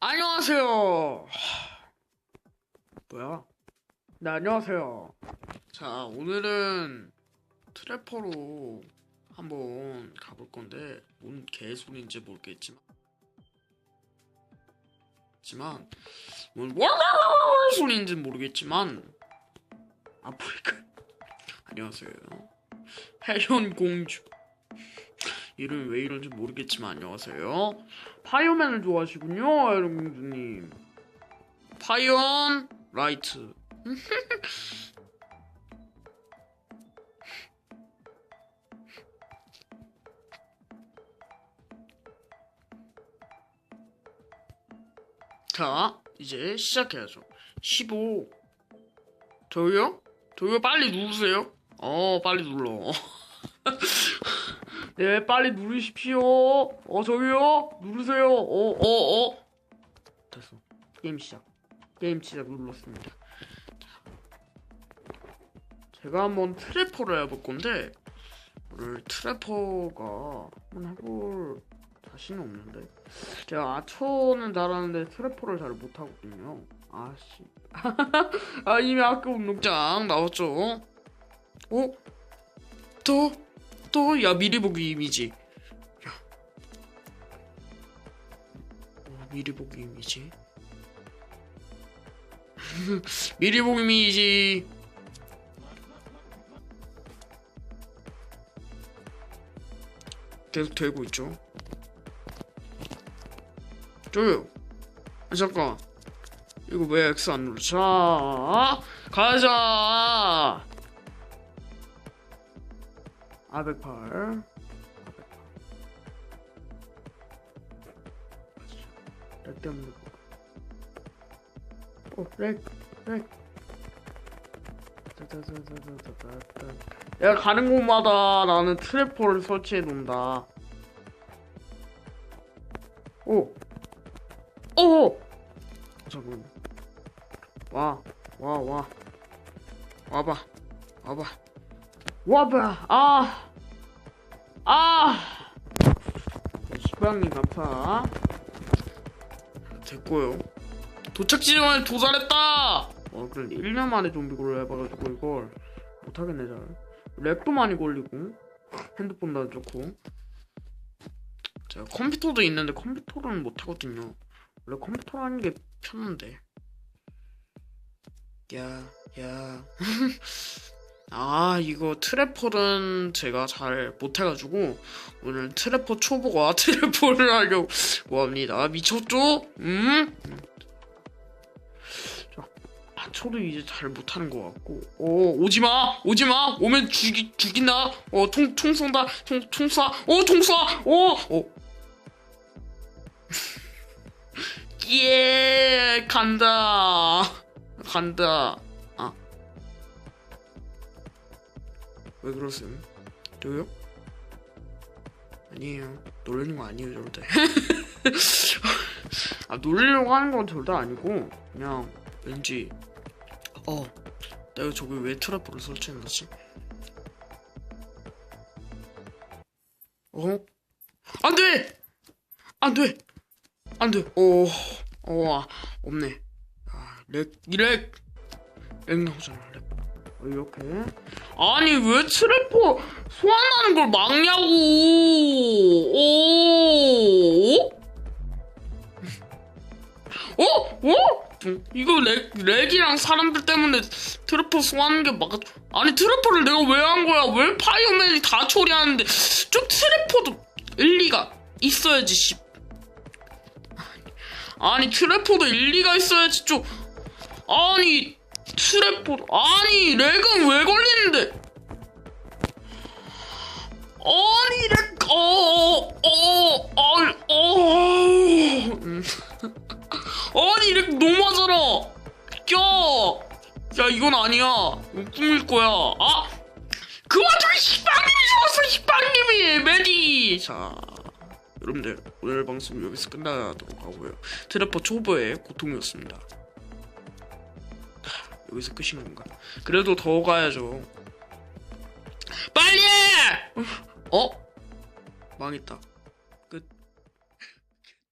안녕하세요. 뭐야? 네, 안녕하세요. 자, 오늘은 트래퍼로 한번 가볼 건데, 뭔 개소리인지 모르겠지만, 지만, 뭔 소리인지 모르겠지만, 아프리카. 안녕하세요. 해현 공주. 이름이 왜 이런지 모르겠지만 안녕하세요. 파이어맨을 좋아하시군요, 공주님. 파이언 라이트. 자, 이제 시작해야죠. 15. 저요? 저요 빨리 누르세요. 어, 빨리 눌러. 네, 빨리 누르십시오. 어, 저기요. 누르세요. 어, 어, 어. 됐어. 게임 시작. 게임 시작 눌렀습니다. 제가 한번 트래퍼를 해볼 건데, 오늘 트래퍼가 한번 해볼 자신은 없는데. 제가 아처는 잘하는데 트래퍼를 잘 못하거든요. 아씨. 아, 이미 학교 운동장 나왔죠? 어? 또? 또? 야, 미리 보기 이미지. 야. 어, 미리 보기 이미지. 미리 보기 이미지. 계속 되고 있죠. 저요. 아, 잠깐. 이거 왜 X 안 눌러? 자, 가자. 아백팔. 렉 때문에. 오, 렉, 렉. 따따따따따따따. 내가 가는 곳마다 나는 트래퍼를 설치해 놓는다. 오, 오. 잠깐. 와, 와, 와. 와봐, 와봐. 와봐, 아, 아. 시방님 감사. 됐고요. 도착 지점에 도달했다. 와, 그래 1년 만에 좀비고를 해봐가지고 이걸 못하겠네 잘. 렉도 많이 걸리고 핸드폰도 안 좋고. 제가 컴퓨터도 있는데 컴퓨터로는 못하거든요. 원래 컴퓨터로 하는 게 편한데. 야, 야. 아, 이거 트래퍼는 제가 잘 못해가지고, 오늘 트래퍼 초보가 트래퍼를 하려고 합니다. 미쳤죠? 음? 자, 아, 저도 이제 잘 못하는 것 같고, 오, 오지마! 오지마! 오면 죽이, 죽인다! 어, 통, 통 쏜다! 통, 통 쏴! 오, 통 쏴! 오! 오. 예, 간다. 간다. 왜 그러세요? 저요? 아니에요. 놀리는 거 아니에요, 절대. 아, 놀리려고 하는 건 절대 아니고, 그냥, 왠지, 어, 내가 저기 왜 트래퍼를 설치했지? 어? 안 돼! 안 돼! 안 돼! 오, 어, 아, 없네. 아, 렉, 렉! 렉 나오잖아, 렉. 어, 이렇게. 아니, 왜 트래퍼 소환하는 걸 막냐고! 오! 어? 어? 음, 이거 렉, 렉이랑 사람들 때문에 트래퍼 소환하는 게 막, 아니, 트래퍼를 내가 왜 한 거야? 왜 파이어맨이 다 처리하는데, 좀 트래퍼도 일리가 있어야지, 씨. 아니, 트래퍼도 일리가 있어야지, 좀. 아니, 트래퍼, 아니, 렉은 왜 걸리는데? 아니, 렉, 어, 어, 어, 어, 음. 아니, 렉 너무 하잖아. 야, 야, 이건 아니야. 이거 꿈일 거야. 아, 그 와중에 식빵님이 죽었어, 식빵님이. 메디. 자, 여러분들, 오늘 방송 여기서 끝나도록 하고요. 트래퍼 초보의 고통이었습니다. 여기서 끝인 건가? 그래도 더 가야죠. 빨리! 해! 어? 망했다.